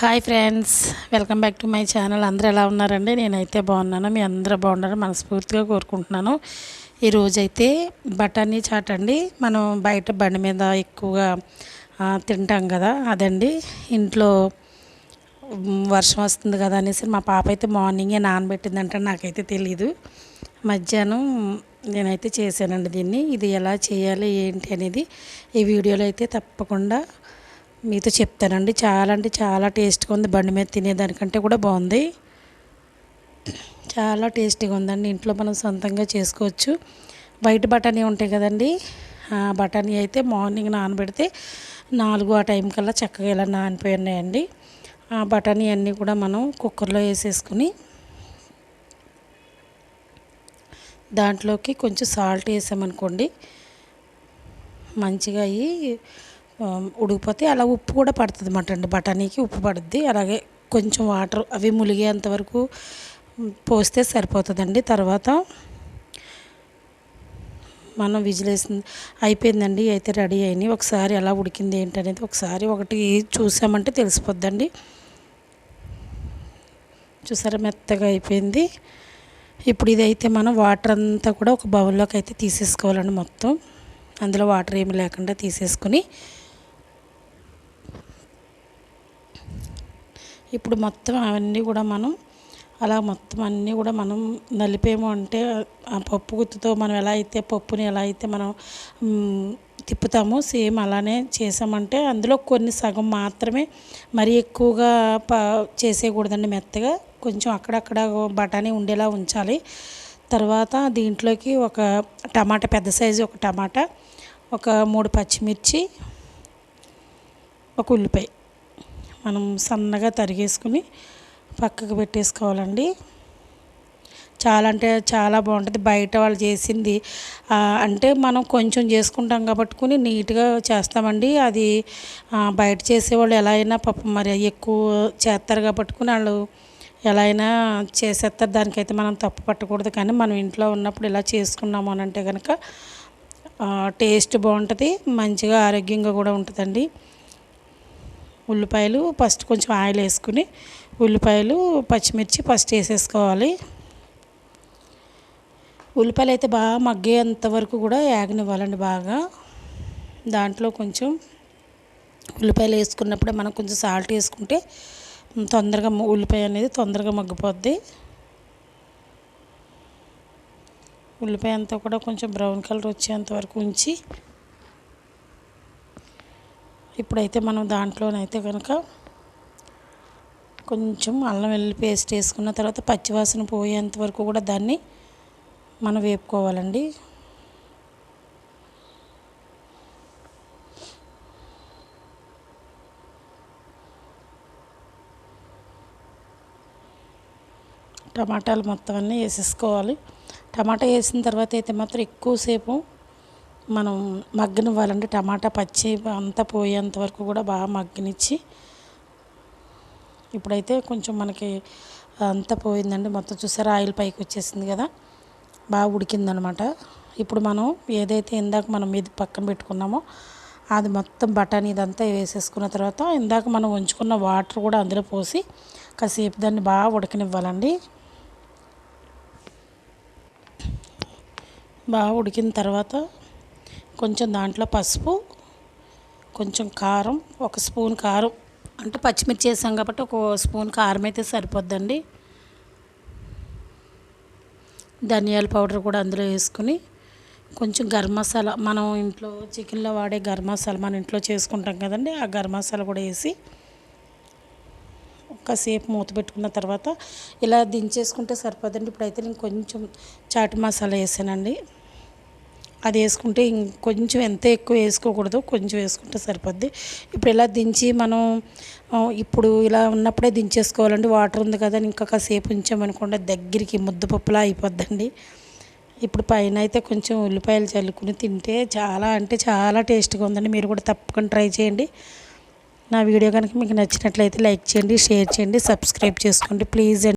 Hi friends welcome back to my channel. అందరూ ఎలా ఉన్నారండి? నేనైతే బాగున్నాను. మీ అందరూ బాగున్నారు మనస్ఫూర్తిగా కోరుకుంటున్నాను. ఈరోజైతే బఠానీ చాట్ అండి. మనం బయట బండి మీద ఎక్కువగా తింటాం కదా అదండి. ఇంట్లో వర్షం వస్తుంది కదా అనేసి మా పాప అయితే మార్నింగే నానబెట్టిందంటే నాకైతే తెలీదు. మధ్యాహ్నం నేనైతే చేశానండి దీన్ని. ఇది ఎలా చేయాలి ఏంటి అనేది ఈ వీడియోలో అయితే తప్పకుండా మీతో చెప్తానండి. చాలా అంటే చాలా టేస్ట్గా ఉంది. బండి మీద తినేదానికంటే కూడా బాగుంది. చాలా టేస్టీగా ఉందండి. ఇంట్లో మనం సొంతంగా చేసుకోవచ్చు. వైట్ బఠానీ ఉంటాయి కదండి. ఆ బఠానీ అయితే మార్నింగ్ నానబెడితే నాలుగు ఆ టైం కల్లా చక్కగా ఇలా నానిపోయి ఉన్నాయండి ఆ బఠానీ అన్నీ కూడా మనం కుక్కర్లో వేసేసుకుని దాంట్లోకి కొంచెం సాల్ట్ వేసామనుకోండి మంచిగా అయ్యి ఉడికిపోతే అలా ఉప్పు కూడా పడుతుంది అన్నమాట అండి. బఠానీకి ఉప్పు పడుద్ది. అలాగే కొంచెం వాటర్ అవి ములిగేంత వరకు పోస్తే సరిపోతుందండి. తర్వాత మనం విజిలేసింది అయిపోయిందండి. అయితే రెడీ అయినాయి ఒకసారి ఎలా ఉడికింది ఏంటనేది ఒకసారి ఒకటి చూసామంటే తెలిసిపోద్దండి. చూసారా మెత్తగా అయిపోయింది. ఇప్పుడు ఇదైతే మనం వాటర్ అంతా కూడా ఒక బౌల్లోకి అయితే తీసేసుకోవాలండి మొత్తం. అందులో వాటర్ ఏమి లేకుండా తీసేసుకుని ఇప్పుడు మొత్తం అవన్నీ కూడా మనం అలా మొత్తం అన్నీ కూడా మనం నలిపేమో అంటే ఆ పప్పు గుత్తుతో మనం ఎలా అయితే పప్పుని ఎలా అయితే మనం తిప్పుతామో సేమ్ అలానే చేసామంటే అందులో కొన్ని సగం మాత్రమే మరీ ఎక్కువగా ప చేసేయకూడదండి మెత్తగా. కొంచెం అక్కడక్కడ బఠానీ ఉండేలా ఉంచాలి. తర్వాత దీంట్లోకి ఒక టమాటా పెద్ద సైజు ఒక టమాటా ఒక మూడు పచ్చిమిర్చి ఒక ఉల్లిపాయ. మనం సన్నగా తరిగేసుకుని పక్కకు పెట్టేసుకోవాలండి. చాలా అంటే చాలా బాగుంటుంది. బయట వాళ్ళు చేసింది అంటే మనం కొంచెం చేసుకుంటాం కాబట్టి నీట్గా చేస్తామండి. అది బయట చేసేవాళ్ళు ఎలా అయినా పాపం మరి ఎక్కువ చేస్తారు కాబట్టి వాళ్ళు ఎలా అయినా చేసేస్తారు. దానికైతే మనం తప్పు పట్టకూడదు. కానీ మనం ఇంట్లో ఉన్నప్పుడు ఇలా చేసుకున్నాము అని అంటే కనుక టేస్ట్ బాగుంటుంది. మంచిగా ఆరోగ్యంగా కూడా ఉంటుందండి. ఉల్లిపాయలు ఫస్ట్ కొంచెం ఆయిల్ వేసుకుని ఉల్లిపాయలు పచ్చిమిర్చి ఫస్ట్ వేసేసుకోవాలి. ఉల్లిపాయలు అయితే బాగా మగ్గేంత వరకు కూడా యాగనివ్వాలండి బాగా. దాంట్లో కొంచెం ఉల్లిపాయలు వేసుకున్నప్పుడే మనం కొంచెం సాల్ట్ వేసుకుంటే తొందరగా ఉల్లిపాయ అనేది తొందరగా మగ్గిపోద్ది. ఉల్లిపాయ అంతా కూడా కొంచెం బ్రౌన్ కలర్ వచ్చేంత వరకు ఉంచి ఇప్పుడైతే మనం దాంట్లోనైతే కనుక కొంచెం అల్లం వెల్లుల్లి పేస్ట్ వేసుకున్న తర్వాత పచ్చివాసన పోయేంత వరకు కూడా దాన్ని మనం వేపుకోవాలండి. టమాటాలు మొత్తం అన్నీ వేసేసుకోవాలి. టమాటా వేసిన తర్వాత అయితే మాత్రం ఎక్కువసేపు మనం మగ్గనివ్వాలంటే టమాటా పచ్చి అంతా పోయేంత వరకు కూడా బాగా మగ్గనిచ్చి ఇప్పుడైతే కొంచెం మనకి అంతా పోయిందండి. మొత్తం చూసారా? ఆయిల్ పైకి వచ్చేసింది కదా? బాగా ఉడికిందనమాట. ఇప్పుడు మనం ఏదైతే ఇందాక మనం మీద పక్కన పెట్టుకున్నామో అది మొత్తం బఠానీ ఇదంతా వేసేసుకున్న తర్వాత ఇందాక మనం ఉంచుకున్న వాటర్ కూడా అందులో పోసి కాసేపు దాన్ని బాగా ఉడకనివ్వాలండి. బాగా ఉడికిన తర్వాత కొంచెం దాంట్లో పసుపు కొంచెం కారం ఒక స్పూన్ కారం. అంటే పచ్చిమిర్చి వేసాం కాబట్టి ఒక స్పూన్ కారం అయితే సరిపోద్దండి. ధనియాల పౌడర్ కూడా అందులో వేసుకుని కొంచెం గరం మసాలా మనం ఇంట్లో చికెన్లో వాడే గరం మసాలా మన ఇంట్లో చేసుకుంటాం కదండి ఆ గరం మసాలా కూడా వేసి ఒక్కసేపు మూత పెట్టుకున్న తర్వాత ఇలా దించేసుకుంటే సరిపోదండి. ఇప్పుడైతే నేను కొంచెం చాట్ మసాలా వేసానండి. అది వేసుకుంటే ఇంకొంచెం ఎంత ఎక్కువ వేసుకోకూడదు కొంచెం వేసుకుంటే సరిపోద్ది. ఇప్పుడు ఇలా దించి మనం ఇప్పుడు ఇలా ఉన్నప్పుడే దించేసుకోవాలండి. వాటర్ ఉంది కదా ఇంకా కాసేపు ఉంచామనుకోండి దగ్గరికి ముద్దపప్పులా అయిపోద్దండి. ఇప్పుడు పైన అయితే కొంచెం ఉల్లిపాయలు చల్లుకుని తింటే చాలా అంటే చాలా టేస్ట్గా ఉందండి. మీరు కూడా తప్పకుండా ట్రై చేయండి. నా వీడియో కనుక మీకు నచ్చినట్లయితే లైక్ చేయండి షేర్ చేయండి సబ్స్క్రైబ్ చేసుకోండి. ప్లీజ్ అండి.